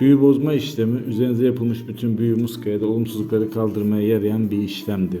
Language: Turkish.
Büyü bozma işlemi üzerinize yapılmış bütün büyü muskaya da olumsuzlukları kaldırmaya yarayan bir işlemdir.